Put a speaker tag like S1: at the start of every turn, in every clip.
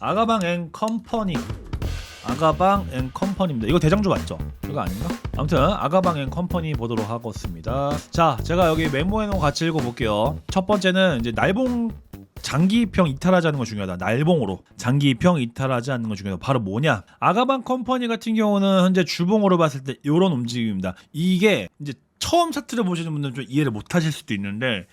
S1: 아가방 앤 컴퍼니 아가방 앤 컴퍼니입니다. 이거 대장주 맞죠? 이거 아닌가? 아무튼 아가방 앤 컴퍼니 보도록 하겠습니다. 자, 제가 여기 메모해 놓은 거 같이 읽어 볼게요. 첫 번째는 이제 날봉 장기평 이탈하지 않는 거 중요하다. 날봉으로 장기평 이탈하지 않는 거 중요하다. 바로 뭐냐? 아가방 컴퍼니 같은 경우는 현재 주봉으로 봤을 때 이런 움직임입니다. 이게 이제 처음 차트를 보시는 분들은 좀 이해를 못 하실 수도 있는데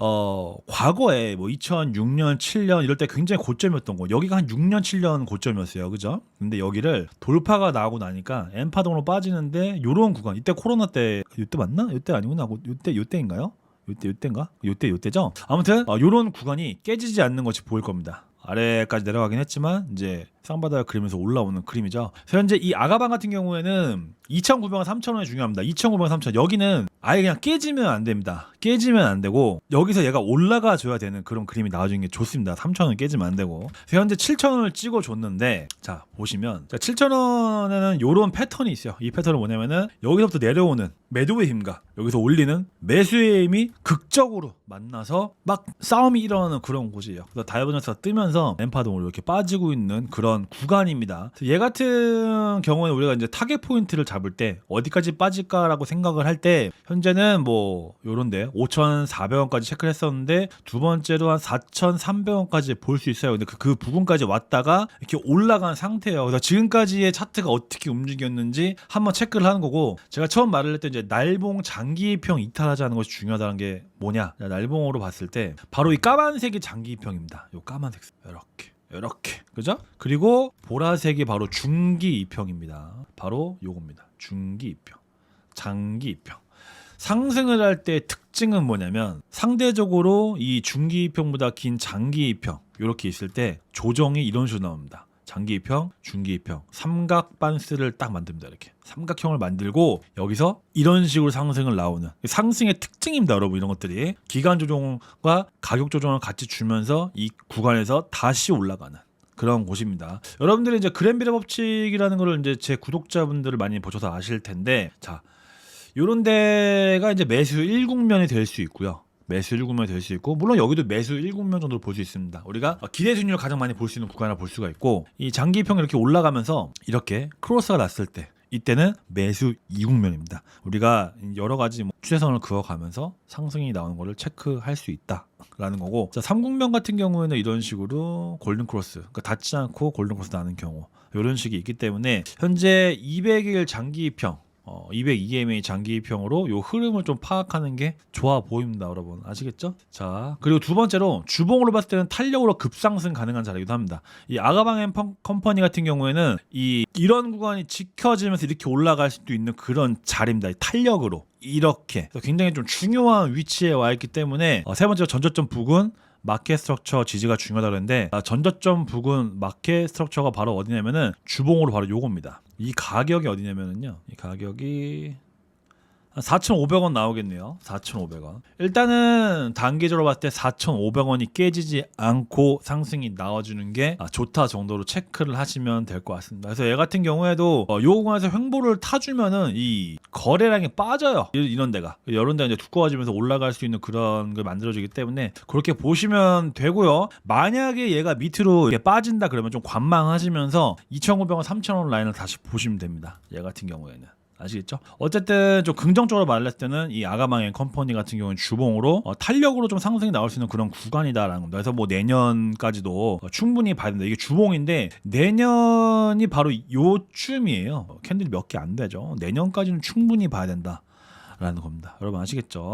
S1: 어 과거에 뭐 2006년, 7년 이럴 때 굉장히 고점이었던 거. 여기가 한 6년, 7년 고점이었어요. 그죠? 근데 여기를 돌파가 나오고 나니까 엠파동으로 빠지는데 요런 구간. 이때 코로나 때 이때 맞나? 이때 아니구나. 요때 요때인가요? 요때 요때인가? 요때 요때죠? 아무튼 어, 요런 구간이 깨지지 않는 것이 보일 겁니다. 아래까지 내려가긴 했지만 이제 쌍바닥을 그리면서 올라오는 그림이죠. 현재 이 아가방 같은 경우에는 2,900원, 3,000원이 중요합니다. 2,900원, 3,000원. 여기는 아예 그냥 깨지면 안 됩니다. 깨지면 안 되고 여기서 얘가 올라가 줘야 되는 그런 그림이 나와주는 게 좋습니다. 3,000원 깨지면 안 되고. 현재 7,000원을 찍어 줬는데 자, 보시면 자, 7,000원에는 요런 패턴이 있어요. 이 패턴은 뭐냐면은 여기서부터 내려오는 매도의 힘과 여기서 올리는 매수의 힘이 극적으로 만나서 막 싸움이 일어나는 그런 곳이에요. 그래서 다이버전스가 뜨면서 엠파동으로 이렇게 빠지고 있는 그런 구간입니다. 그래서 얘 같은 경우는 우리가 이제 타겟 포인트를 잡을 때 어디까지 빠질까라고 생각을 할 때 현재는 뭐 요런데 5,400원까지 체크를 했었는데 두 번째로 한 4,300원까지 볼 수 있어요. 근데 그, 그 부분까지 왔다가 이렇게 올라간 상태예요. 그래서 지금까지의 차트가 어떻게 움직였는지 한번 체크를 하는 거고 제가 처음 말을 했던 이제 날봉 장기평 이탈하지 않는 것이 중요하다는 게 뭐냐? 날봉으로 봤을 때 바로 이 까만색이 장기평입니다. 요 까만색 이렇게 이렇게 그죠? 그리고 보라색이 바로 중기 이평입니다. 바로 요겁니다. 중기 이평, 장기 이평. 상승을 할 때 특징은 뭐냐면 상대적으로 이 중기 이평보다 긴 장기 이평 이렇게 있을 때 조정이 이런 식으로 나옵니다. 장기 이평, 중기 이평, 삼각 반스를 딱 만듭니다. 이렇게 삼각형을 만들고 여기서 이런 식으로 상승을 나오는 상승의 특징입니다, 여러분 이런 것들이 기간 조정과 가격 조정을 같이 주면서 이 구간에서 다시 올라가는. 그런 곳입니다. 여러분들이 이제 그랜비레 법칙이라는 거를 이제 제 구독자분들을 많이 보셔서 아실 텐데, 자, 요런 데가 이제 매수 1국면이 될 수 있고요. 매수 1국면이 될수 있고 물론 여기도 매수 1국면 정도로 볼 수 있습니다. 우리가 기대 수익률을 가장 많이 볼 수 있는 구간을 볼 수가 있고 이 장기평이 이렇게 올라가면서 이렇게 크로스가 났을 때 이때는 매수 2국면입니다. 우리가 여러 가지 뭐 추세선을 그어가면서 상승이 나오는 것을 체크할 수 있다라는 거고 자 3국면 같은 경우에는 이런 식으로 골든 크로스 그러니까 닿지 않고 골든 크로스 나는 경우 이런 식이 있기 때문에 현재 200일 장기평 어, 202EMA 장기평으로 요 흐름을 좀 파악하는 게 좋아 보입니다, 여러분. 아시겠죠? 자, 그리고 두 번째로 주봉으로 봤을 때는 탄력으로 급상승 가능한 자리기도 합니다. 이 아가방 앤 펌- 컴퍼니 같은 경우에는 이 이런 구간이 지켜지면서 이렇게 올라갈 수도 있는 그런 자리입니다. 이 탄력으로 이렇게 굉장히 좀 중요한 위치에 와 있기 때문에 어, 세 번째로 전저점 부근 마켓 스트럭처 지지가 중요하다 그랬는데 아, 전저점 부근 마켓 스트럭처가 바로 어디냐면은 주봉으로 바로 요겁니다. 이 가격이 어디냐면은요. 이 가격이 한 4,500원 나오겠네요. 4,500원. 일단은 단기적으로 봤을 때 4,500원이 깨지지 않고 상승이 나와주는 게 아, 좋다 정도로 체크를 하시면 될 것 같습니다. 그래서 얘 같은 경우에도 어, 요 구간에서 횡보를 타주면은 이 거래량이 빠져요. 이- 이런 데가. 이런 데가 이제 두꺼워지면서 올라갈 수 있는 그런 걸 만들어주기 때문에 그렇게 보시면 되고요. 만약에 얘가 밑으로 빠진다 그러면 좀 관망하시면서 2,500원, 3,000원 라인을 다시 보시면 됩니다. 얘 같은 경우에는. 아시겠죠? 어쨌든 좀 긍정적으로 말했을 때는 이 아가망의 컴퍼니 같은 경우는 주봉으로 어, 탄력으로 좀 상승이 나올 수 있는 그런 구간이다라는 겁니다. 그래서 뭐 내년까지도 어, 충분히 봐야 된다. 이게 주봉인데 내년이 바로 요쯤이에요. 어, 캔들이 몇개 안 되죠. 내년까지는 충분히 봐야 된다라는 겁니다. 여러분 아시겠죠?